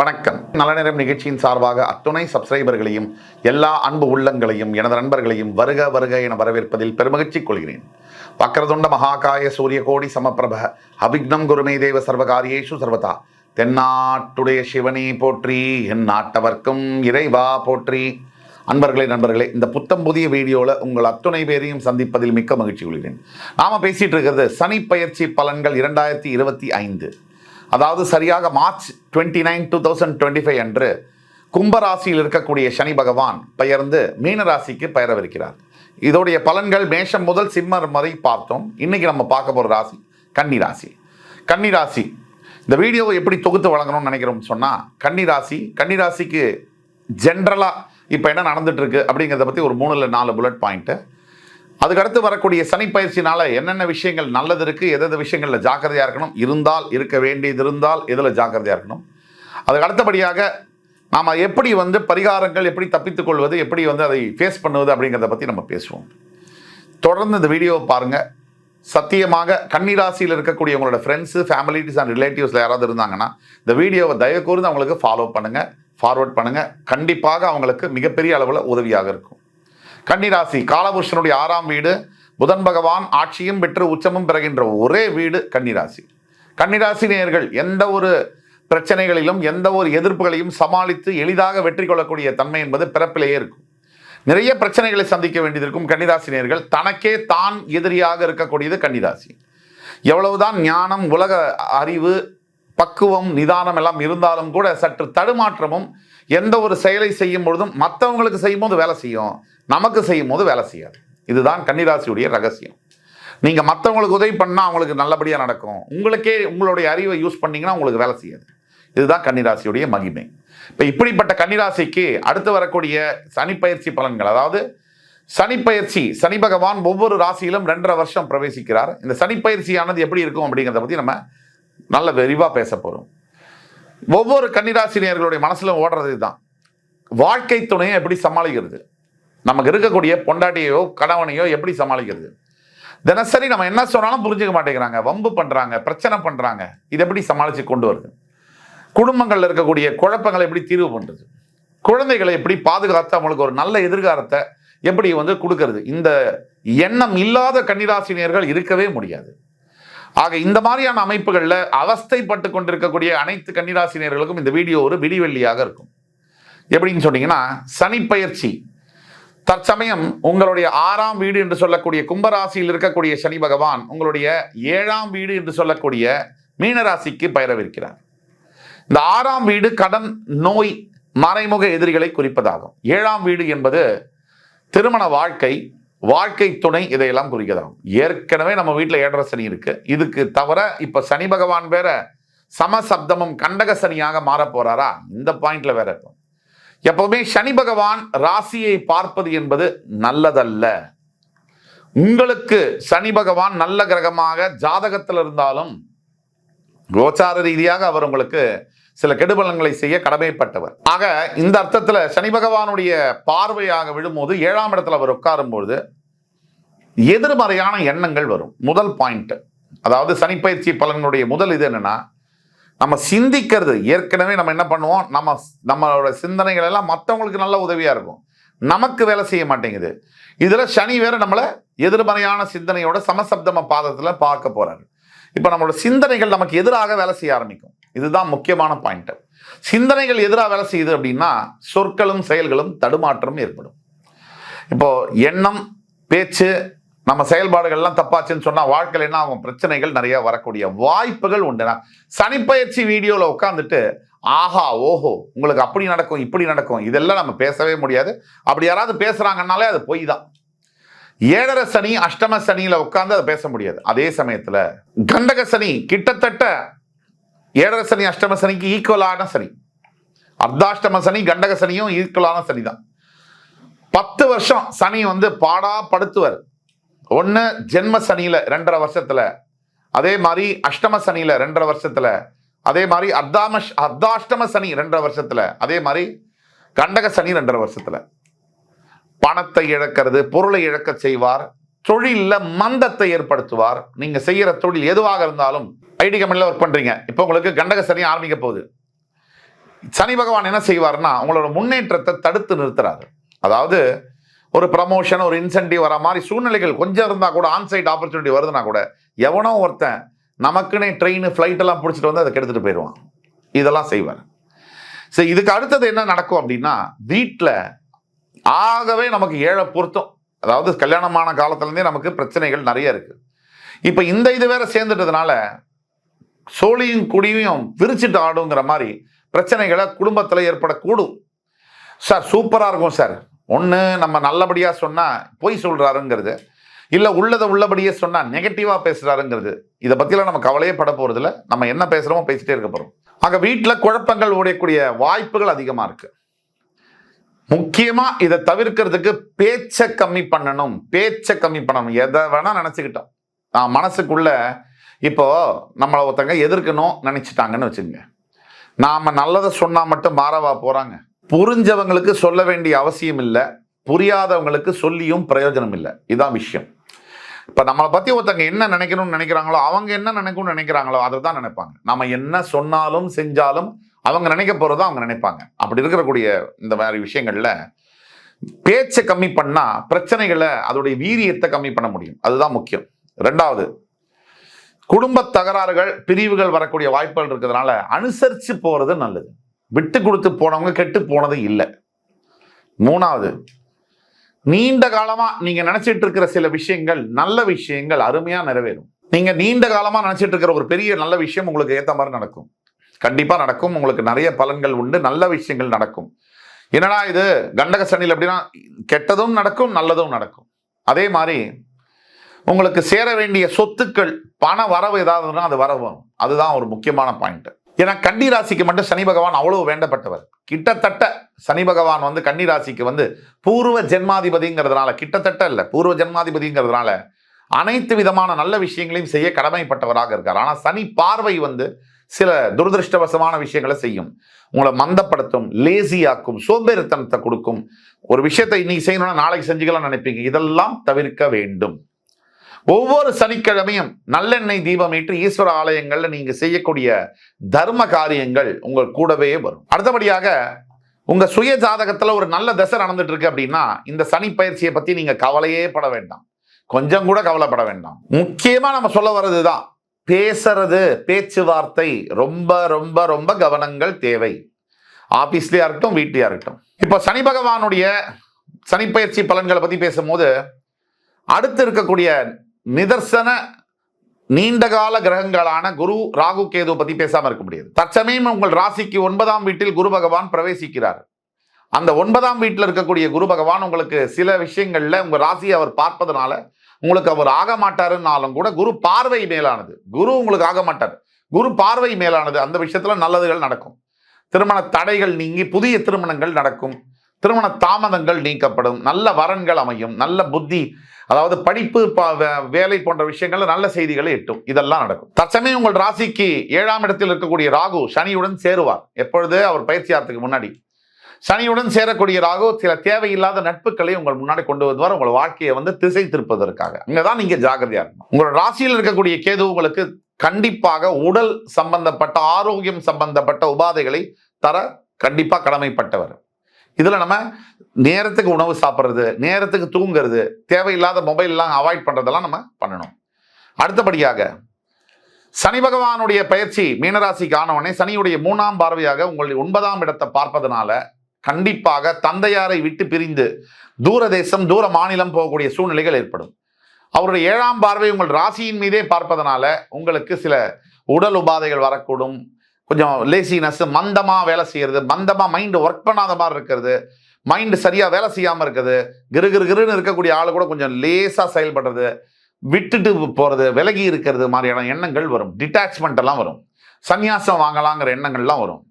வணக்கம். நல்ல நேரம் நிகழ்ச்சியின் சார்பாக அத்துணை சப்ஸ்கிரைபர்களையும் எல்லா அன்பு உள்ளங்களையும் எனது நண்பர்களையும் வருக வருக என வரவேற்பதில் பெருமகிழ்ச்சி கொள்கிறேன். வக்கரதுண்ட மகாகாய சூரிய கோடி சமப்பிரப அபிக்னம் குருமே தேவ சர்வகாரியேஷு சர்வதா. தென்னாட்டுடைய சிவனே போற்றி என் நாட்டவர்க்கும் இறைவா போற்றி. அன்பர்களே நண்பர்களே இந்த புத்தம் புதிய வீடியோவில் உங்கள் அத்துணை பேரையும் சந்திப்பதில் மிக்க மகிழ்ச்சி கொள்கிறேன். நாம் பேசிகிட்டு இருக்கிறது சனி பயிற்சி பலன்கள் இரண்டாயிரத்தி இருபத்தி ஐந்து. அதாவது சரியாக March twenty nine two thousand twenty five அன்று கும்பராசியில் இருக்கக்கூடிய சனி பகவான் பெயர்ந்து மீன ராசிக்கு பெயரவிருக்கிறார். இதோடைய பலன்கள் மேஷம் முதல் சிம்மர் வரை பார்த்தோம். இன்னைக்கு நம்ம பார்க்க போகிற ராசி கன்னிராசி கன்னிராசி இந்த வீடியோவை எப்படி தொகுத்து வழங்கணும்னு நினைக்கிறோம் சொன்னால் கன்னிராசி கன்னிராசிக்கு ஜென்ரலாக இப்போ என்ன நடந்துட்டுருக்கு அப்படிங்கிறத பற்றி ஒரு மூணுல நாலு புல்லட் பாயிண்ட்டு அதுக்கடுத்து வரக்கூடிய சனி பயிற்சினால என்னென்ன விஷயங்கள் நல்லது இருக்கு எதெது விஷயங்களில் ஜாக்கிரதையா இருக்கணும்? இருந்தால் இருக்க வேண்டியது இருந்தால் எதில் ஜாக்கிரதையா இருக்கணும்? அதுக்கு அடுத்தபடியாக நாம் எப்படி வந்து பரிகாரங்கள் எப்படி தப்பித்துக் கொள்வது எப்படி வந்து அதை ஃபேஸ் பண்ணுவது அப்படிங்கிறத பற்றி நம்ம பேசுவோம். தொடர்ந்து இந்த வீடியோவை பாருங்க. சத்தியமாக கன்னிராசியில் இருக்கக்கூடிய உங்களோட ஃப்ரெண்ட்ஸு ஃபேமிலிஸ் அண்ட் ரிலேட்டிவ்ஸில் யாராவது இருந்தாங்கன்னா இந்த வீடியோவை தயவு கூர்ந்து அவங்களுக்கு ஃபாலோ பண்ணுங்க. ஃபார்வர்ட் பண்ணுங்கள் கண்டிப்பாக அவங்களுக்கு மிகப்பெரிய அளவில் உதவியாக இருக்கும். கன்னிராசி காலபுருஷனுடைய ஆறாம் வீடு புதன் பகவான் ஆட்சியும் பெற்று உச்சமும் பெறுகின்ற ஒரே வீடு கன்னிராசி. கன்னிராசி நேயர்கள் எந்த ஒரு பிரச்சனைகளிலும் எந்த ஒரு எதிர்ப்புகளையும் சமாளித்து எளிதாக வெற்றி கொள்ளக்கூடிய தன்மை என்பது பிறப்பிலேயே இருக்கும். நிறைய பிரச்சனைகளை சந்திக்க வேண்டியிருக்கும் கன்னிராசி நேர்கள் தனக்கே தான் எதிரியாக இருக்கக்கூடியது கன்னிராசி. எவ்வளவுதான் ஞானம் உலக அறிவு பக்குவம் நிதானம் எல்லாம் இருந்தாலும் கூட சற்று தடுமாற்றமும் எந்த ஒரு செயலை செய்யும் பொழுதும் மற்றவங்களுக்கு செய்யும் போது வேலை செய்யும். நமக்கு செய்யும் போது வேலை செய்யாது. இதுதான் கன்னிராசியுடைய ரகசியம். நீங்கள் மற்றவங்களுக்கு உதவி பண்ணால் அவங்களுக்கு நல்லபடியாக நடக்கும். உங்களுக்கே உங்களுடைய அறிவை யூஸ் பண்ணிங்கன்னா உங்களுக்கு வேலை செய்யாது. இதுதான் கன்னிராசியுடைய மகிமை. இப்போ இப்படிப்பட்ட கன்னிராசிக்கு அடுத்து வரக்கூடிய சனிப்பயிற்சி பலன்கள் அதாவது சனிப்பயிற்சி சனி பகவான் ஒவ்வொரு ராசியிலும் ரெண்டரை வருஷம் பிரவேசிக்கிறார். இந்த சனிப்பயிற்சியானது எப்படி இருக்கும் அப்படிங்கிறத பற்றி நம்ம நல்ல விரிவாக பேச போகிறோம் ஒவ்வொரு கன்னிராசினியர்களுடைய மனசில் ஓடுறது தான் வாழ்க்கை துணையை எப்படி சமாளிக்கிறது? நமக்கு இருக்கக்கூடிய பொண்டாட்டியோ கணவனையோ எப்படி சமாளிக்கிறது? தினசரி நம்ம என்ன சொன்னாலும் புரிஞ்சுக்க மாட்டேங்கிறாங்க. வம்பு பண்ணுறாங்க பிரச்சனை பண்ணுறாங்க இதை எப்படி சமாளித்து கொண்டு வருது? குடும்பங்களில் இருக்கக்கூடிய குழப்பங்களை எப்படி தீர்வு பண்ணுறது குழந்தைகளை எப்படி பாதுகாத்து அவங்களுக்கு ஒரு நல்ல எதிர்காலத்தை எப்படி வந்து கொடுக்கறது? இந்த எண்ணம் இல்லாத கன்னிராசினியர்கள் இருக்கவே முடியாது. ஆக இந்த மாதிரியான அமைப்புகளில் அவஸ்தைப்பட்டு கொண்டிருக்கக்கூடிய அனைத்து கன்னிராசினியர்களுக்கும் இந்த வீடியோ ஒரு விடிவெள்ளியாக இருக்கும். எப்படின்னு சொன்னீங்கன்னா சனிப்பயிற்சி தற்சமயம் உங்களுடைய ஆறாம் வீடு என்று சொல்லக்கூடிய கும்பராசியில் இருக்கக்கூடிய சனி பகவான் உங்களுடைய ஏழாம் வீடு என்று சொல்லக்கூடிய மீனராசிக்கு பயிரவிருக்கிறார். இந்த ஆறாம் வீடு கடன் நோய் மறைமுக எதிரிகளை குறிப்பதாகும். ஏழாம் வீடு என்பது திருமண வாழ்க்கை வாழ்க்கை துணை இதையெல்லாம் குறிக்கதாகும். ஏற்கனவே நம்ம வீட்டில் ஏழரை சனி இருக்கு. இதுக்கு தவிர இப்ப சனி பகவான் வேற சமசப்தமும் கண்டக சனியாக மாற போறாரா இந்த பாயிண்ட்ல வேற இருக்கும். எப்பவுமே சனி பகவான் ராசியை பார்ப்பது என்பது நல்லதல்ல. உங்களுக்கு சனி பகவான் நல்ல கிரகமாக ஜாதகத்தில் இருந்தாலும் கோச்சார ரீதியாக அவர் உங்களுக்கு சில கெடுபலன்களை செய்ய கடமைப்பட்டவர். ஆக இந்த அர்த்தத்தில் சனி பகவானுடைய பார்வையாக விழும்போது ஏழாம் இடத்துல அவர் உட்காரும்போது எதிர்மறையான எண்ணங்கள் வரும். முதல் பாயிண்ட் அதாவது சனிப்பயிற்சி பலன்களுடைய முதல் இது என்னன்னா நம்ம சிந்திக்கிறது. ஏற்கனவே நம்ம என்ன பண்ணுவோம்? நம்ம நம்மளோட சிந்தனைகள் எல்லாம் மற்றவங்களுக்கு நல்ல உதவியாக இருக்கும். நமக்கு வேலை செய்ய மாட்டேங்குது. இதில் சனி வேற நம்மளை எதிர்மறையான சிந்தனையோட சமசப்தம பாதத்தில் பார்க்க போகிறாரு இப்போ நம்மளோட சிந்தனைகள் நமக்கு எதிராக வேலை செய்ய ஆரம்பிக்கும். இதுதான் முக்கியமான பாயிண்ட். சிந்தனைகள் எதிராக வேலை செய்யுது அப்படின்னா சொற்களும் செயல்களும் தடுமாற்றம் ஏற்படும். இப்போ எண்ணம் பேச்சு நம்ம செயல்பாடுகள்லாம் தப்பாச்சுன்னு சொன்னால் வாழ்க்கையில் என்ன ஆகும்? பிரச்சனைகள் நிறைய வரக்கூடிய வாய்ப்புகள் உண்டுனா சனிப்பயிற்சி வீடியோவில் உட்காந்துட்டு ஆஹா ஓஹோ உங்களுக்கு அப்படி நடக்கும் இப்படி நடக்கும் இதெல்லாம் நம்ம பேசவே முடியாது. அப்படி யாராவது பேசுகிறாங்கன்னாலே அது பொய் தான். ஏழரை சனி அஷ்டம சனியில் உட்காந்து அதை பேச முடியாது. அதே சமயத்தில் கண்டக சனி கிட்டத்தட்ட ஏழரை சனி அஷ்டம சனிக்கு ஈக்குவலான சனி. அர்த்தாஷ்டம சனி கண்டக சனியும் ஈக்குவலான சனி தான் பத்து வருஷம் சனி வந்து பாடா படுத்துவர். ஒன்று ஜென்ம சனியில ரெண்டரை வருஷத்துல அதே மாதிரி அஷ்டம சனியில ரெண்டரை வருஷத்துல அதே மாதிரி அர்த்தாம அர்த்தாஷ்டம சனி ரெண்டரை வருஷத்துல அதே மாதிரி கண்டக சனி ரெண்டரை வருஷத்துல. பணத்தை இழக்கிறது பொருளை இழக்க செய்வார் தொழிலில் மந்தத்தை ஏற்படுத்துவார். நீங்க செய்யற தொழில் எதுவாக இருந்தாலும் ஐடி கம்பெனியில் ஒர்க் பண்றீங்க. இப்போ உங்களுக்கு கண்டக சனி ஆரம்பிக்க போகுது. சனி பகவான் என்ன செய்வார்னா உங்களோட முன்னேற்றத்தை தடுத்து நிறுத்துறாரு. அதாவது ஒரு ப்ரமோஷன் ஒரு இன்சென்டிவ் வர மாதிரி சூழ்நிலைகள் கொஞ்சம் இருந்தால் கூட ஆன்சைட் ஆப்பர்ச்சுனிட்டி வருதுன்னா கூட எவனோ ஒருத்தன் நமக்குன்னே ட்ரெயின் ஃப்ளைட்டெல்லாம் பிடிச்சிட்டு வந்து அதை கெடுத்துட்டு போயிடுவான். இதெல்லாம் செய்வார். சரி இதுக்கு அடுத்தது என்ன நடக்கும் அப்படின்னா வீட்டில் ஆகவே நமக்கு ஏழை பொருத்தம். அதாவது கல்யாணமான காலத்துலேருந்தே நமக்கு பிரச்சனைகள் நிறைய இருக்குது இப்போ இந்த இது வேற சேர்ந்துட்டதுனால சோழியும் குடியும் விரிச்சிட்டு ஆடுங்கிற மாதிரி பிரச்சனைகளை குடும்பத்தில் ஏற்படக்கூடும். சார் சூப்பராக இருக்கும் சார். ஒன்று நம்ம நல்லபடியாக சொன்னால் பொய் சொல்கிறாருங்கிறது இல்லை உள்ளதை உள்ளபடியே சொன்னால் நெகட்டிவாக பேசுகிறாருங்கிறது இதை பற்றிலாம் நம்ம கவலையே பட போகிறதில்ல நம்ம என்ன பேசுகிறோமோ பேசிகிட்டே இருக்க போகிறோம் ஆக வீட்டில் குழப்பங்கள் ஓடக்கூடிய வாய்ப்புகள் அதிகமாக இருக்குது முக்கியமாக இதை தவிர்க்கிறதுக்கு பேச்சை கம்மி பண்ணணும். பேச்சை கம்மி பண்ணணும். எதை வேணால் நினச்சிக்கிட்டோம். நான் மனசுக்குள்ள இப்போ நம்மளை ஒருத்தங்க எதிர்க்கணும் நினச்சிட்டாங்கன்னு வச்சுக்கோங்க. நாம் நல்லதை சொன்னால் மட்டும் மாறவா போகிறாங்க புரிஞ்சவங்களுக்கு சொல்ல வேண்டிய அவசியம் இல்லை. புரியாதவங்களுக்கு சொல்லியும் பிரயோஜனம் இல்லை. இதுதான் விஷயம். இப்போ நம்மளை பற்றி ஒருத்தங்க என்ன நினைக்கணும்னு நினைக்கிறாங்களோ அவங்க என்ன நினைக்கணும்னு நினைக்கிறாங்களோ அதை தான் நினைப்பாங்க. நம்ம என்ன சொன்னாலும் செஞ்சாலும் அவங்க நினைக்க போகிறத அவங்க நினைப்பாங்க. அப்படி இருக்கக்கூடிய இந்த மாதிரி விஷயங்களில் பேச்சை கம்மி பண்ணால் பிரச்சனைகளை அதோடைய வீரியத்தை கம்மி பண்ண முடியும். அதுதான் முக்கியம். ரெண்டாவது குடும்ப தகராறுகள் பிரிவுகள் வரக்கூடிய வாய்ப்புகள் இருக்கிறதுனால அனுசரித்து போகிறது நல்லது. விட்டு கொடுத்து போனவங்க கெட்டு போனது இல்லை. மூணாவது நீண்ட காலமாக நீங்கள் நினச்சிட்டு இருக்கிற சில விஷயங்கள் நல்ல விஷயங்கள் அருமையாக நிறைவேறும். நீங்கள் நீண்ட காலமாக நினச்சிட்டு இருக்கிற ஒரு பெரிய நல்ல விஷயம் உங்களுக்கு ஏற்ற மாதிரி நடக்கும். கண்டிப்பாக நடக்கும். உங்களுக்கு நிறைய பலன்கள் உண்டு. நல்ல விஷயங்கள் நடக்கும். என்னடா இது? கண்டக சனியில் அப்படின்னா கெட்டதும் நடக்கும் நல்லதும் நடக்கும். அதே மாதிரி உங்களுக்கு சேர வேண்டிய சொத்துக்கள் பண வரவு ஏதாவதுன்னா அது வரவு அதுதான் ஒரு முக்கியமான பாயிண்ட்டு ஏன்னா கன்னி ராசிக்கு மட்டும் சனி பகவான் அவ்வளவு வேண்டப்பட்டவர். கிட்டத்தட்ட சனி பகவான் வந்து கன்னி ராசிக்கு வந்து பூர்வ ஜென்மாதிபதிங்கிறதுனால கிட்டத்தட்ட இல்லை பூர்வ ஜென்மாதிபதிங்கிறதுனால அனைத்து விதமான நல்ல விஷயங்களையும் செய்ய கடமைப்பட்டவராக இருக்கார். ஆனால் சனி பார்வை வந்து சில துரதிருஷ்டவசமான விஷயங்களை செய்யும். உங்களை மந்தப்படுத்தும் லேசியாக்கும் சோம்பேறித்தனத்தை கொடுக்கும் ஒரு விஷயத்தை இன்னைக்கு செய்யணும்னா நாளைக்கு செஞ்சுக்கலாம் நினைப்பீங்க. இதெல்லாம் தவிர்க்க வேண்டும். ஒவ்வொரு சனிக்கிழமையும் நல்லெண்ணெய் தீபம் ஏற்றி ஈஸ்வர ஆலயங்களில் நீங்கள் செய்யக்கூடிய தர்ம காரியங்கள் உங்கள் கூடவே வரும். அடுத்தபடியாக உங்க சுய ஜாதகத்துல ஒரு நல்ல தசை நடந்துட்டு இருக்கு அப்படின்னா இந்த சனி பயிற்சியை பத்தி நீங்க கவலையே பட வேண்டாம். கொஞ்சம் கூட கவலைப்பட வேண்டாம். முக்கியமா நம்ம சொல்ல வர்றது தான் பேசுறது பேச்சுவார்த்தை ரொம்ப ரொம்ப ரொம்ப கவனங்கள் தேவை. ஆபீஸ்லயா இருக்கட்டும் வீட்லயா இருக்கட்டும். இப்போ சனி பகவானுடைய சனிப்பயிற்சி பலன்களை பத்தி பேசும்போது அடுத்து இருக்கக்கூடிய நிதர்சன நீண்டகால கிரகங்களான குரு ராகு கேது பத்தி பேசாம இருக்க முடியாது. தற்சமயம் உங்கள் ராசிக்கு ஒன்பதாம் வீட்டில் குரு பகவான் பிரவேசிக்கிறார். அந்த ஒன்பதாம் வீட்டில் இருக்கக்கூடிய குரு பகவான் உங்களுக்கு சில விஷயங்கள்ல உங்க ராசியை அவர் பார்ப்பதனால உங்களுக்கு அவர் ஆக மாட்டாருன்னாலும் கூட குரு பார்வை மேலானது. குரு உங்களுக்கு ஆக மாட்டார். குரு பார்வை மேலானது. அந்த விஷயத்துல நல்லதுகள் நடக்கும். திருமண தடைகள் நீங்கி புதிய திருமணங்கள் நடக்கும். திருமண தாமதங்கள் நீக்கப்படும் நல்ல வரன்கள் அமையும் நல்ல புத்தி அதாவது படிப்பு வே- வேலை போன்ற விஷயங்கள்ல நல்ல செய்திகளை எட்டும். இதெல்லாம் நடக்கும். தற்சமயம் உங்கள் ராசிக்கு ஏழாம் இடத்தில் இருக்கக்கூடிய ராகு சனியுடன் சேருவார். எப்பொழுது? அவர் பயிற்சியாரத்துக்கு முன்னாடி. சனியுடன் சேரக்கூடிய ராகு சில தேவையில்லாத நட்புகளை உங்கள் முன்னாடி கொண்டு வருவார். உங்கள் வாழ்க்கையை வந்து திசை திருப்பதற்காக. அங்கதான் நீங்க ஜாகிரதையா இருக்கணும். உங்களோட ராசியில் இருக்கக்கூடிய கேது உங்களுக்கு கண்டிப்பாக உடல் சம்பந்தப்பட்ட ஆரோக்கியம் சம்பந்தப்பட்ட உபாதைகளை தர கண்டிப்பா கடமைப்பட்டவர். இதில் நம்ம நேரத்துக்கு உணவு சாப்பிட்றது நேரத்துக்கு தூங்குறது தேவையில்லாத மொபைல்லாம் அவாய்ட் பண்ணுறதெல்லாம் நம்ம பண்ணணும். அடுத்தபடியாக சனி பகவானுடைய பயிற்சி மீனராசிக்கு ஆனவனே சனியுடைய மூணாம் பார்வையாக உங்களுடைய ஒன்பதாம் இடத்தை பார்ப்பதனால கண்டிப்பாக தந்தையாரை விட்டு பிரிந்து தூர தேசம் தூர மாநிலம் போகக்கூடிய சூழ்நிலைகள் ஏற்படும். அவருடைய ஏழாம் பார்வை உங்கள் ராசியின் மீதே பார்ப்பதனால உங்களுக்கு சில உடல் உபாதைகள் வரக்கூடும். கொஞ்சம் லேசினஸ் மந்தமாக வேலை செய்கிறது மந்தமாக மைண்டு ஒர்க் பண்ணாத மாதிரி இருக்கிறது மைண்டு சரியாக வேலை செய்யாமல் இருக்குது கிரு கிரு கிருன்னு இருக்கக்கூடிய ஆள் கூட கொஞ்சம் லேசாக செயல்படுறது விட்டுட்டு போகிறது விலகி இருக்கிறது மாதிரியான எண்ணங்கள் வரும். டிட்டாச்மெண்ட் எல்லாம் வரும். சந்நியாசம் வாங்கலாங்கிற எண்ணங்கள்லாம் வரும்.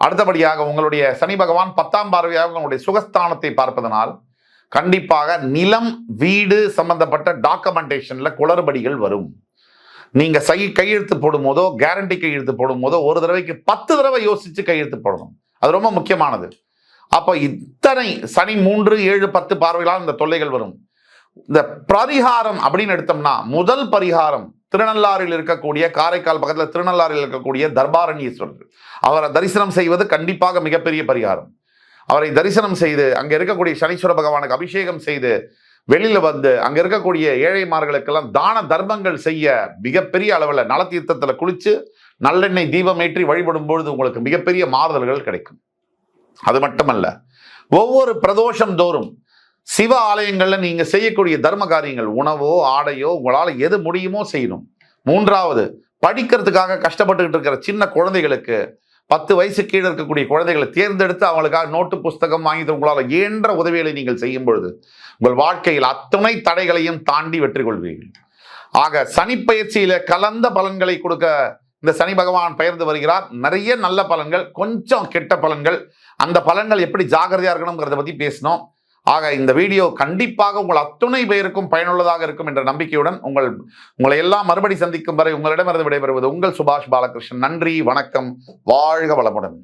அடுத்தபடியாக உங்களுடைய சனி பகவான் பத்தாம் பார்வையாக உங்களுடைய சுகஸ்தானத்தை பார்ப்பதனால் கண்டிப்பாக நிலம் வீடு சம்பந்தப்பட்ட டாக்குமெண்டேஷனில் குளறுபடிகள் வரும். நீங்கள் சை கையெழுத்து போடும் போதோ கேரண்டி கையெழுத்து போடும் போதோ ஒரு தடவைக்கு பத்து தடவை யோசித்து கையெழுத்து போடணும். அது ரொம்ப முக்கியமானது. அப்போ இத்தனை சனி மூன்று ஏழு பத்து பார்வைகளால் இந்த தொல்லைகள் வரும். இந்த பரிகாரம் அப்படின்னு எடுத்தோம்னா முதல் பரிகாரம் திருநள்ளாறில் இருக்கக்கூடிய காரைக்கால் பக்கத்தில் திருநள்ளாறில் இருக்கக்கூடிய தர்பாரண்யேஸ்வரர் அவரை தரிசனம் செய்வது கண்டிப்பாக மிகப்பெரிய பரிகாரம். அவரை தரிசனம் செய்து அங்கே இருக்கக்கூடிய சனீஸ்வர பகவானுக்கு அபிஷேகம் செய்து வெளியில வந்து அங்க இருக்கக்கூடிய ஏழைமார்களுக்கெல்லாம் தான தர்மங்கள் செய்ய மிகப்பெரிய அளவில் நலத்தீர்த்தத்தில் குளிச்சு நல்லெண்ணெய் தீபம் ஏற்றி வழிபடும் பொழுது உங்களுக்கு மிகப்பெரிய மாறுதல்கள் கிடைக்கும். அது மட்டுமல்ல ஒவ்வொரு பிரதோஷம் தோறும் சிவ ஆலயங்கள்ல நீங்க செய்யக்கூடிய தர்ம காரியங்கள் உணவோ ஆடையோ உங்களால் எது முடியுமோ செய்யணும். மூன்றாவது படிக்கிறதுக்காக கஷ்டப்பட்டுக்கிட்டு இருக்கிற சின்ன குழந்தைகளுக்கு பத்து வயசு கீழே இருக்கக்கூடிய குழந்தைகளை தேர்ந்தெடுத்து அவங்களுக்காக நோட்டு புஸ்தகம் வாங்கி உங்களால் இயன்ற உதவிகளை நீங்கள் செய்யும் பொழுது உங்கள் வாழ்க்கையில் அத்துணை தடைகளையும் தாண்டி வெற்றி கொள்வீர்கள். ஆக சனி பயிற்சியில கலந்த பலன்களை கொடுக்க இந்த சனி பகவான் பெயர்ந்து வருகிறார். நிறைய நல்ல பலன்கள் கொஞ்சம் கெட்ட பலன்கள் அந்த பலன்கள் எப்படி ஜாகிரதையா இருக்கணுங்கிறத பத்தி பேசினோம். ஆக இந்த வீடியோ கண்டிப்பாக உங்கள் அத்துணை பேருக்கும் பயனுள்ளதாக இருக்கும் என்ற நம்பிக்கையுடன் உங்கள் உங்களை எல்லாம் மறுபடி சந்திக்கும் வரை உங்களிடமிருந்து விடைபெறுவது உங்கள் சுபாஷ் பாலகிருஷ்ணன். நன்றி வணக்கம் வாழ்க வளமுடன்.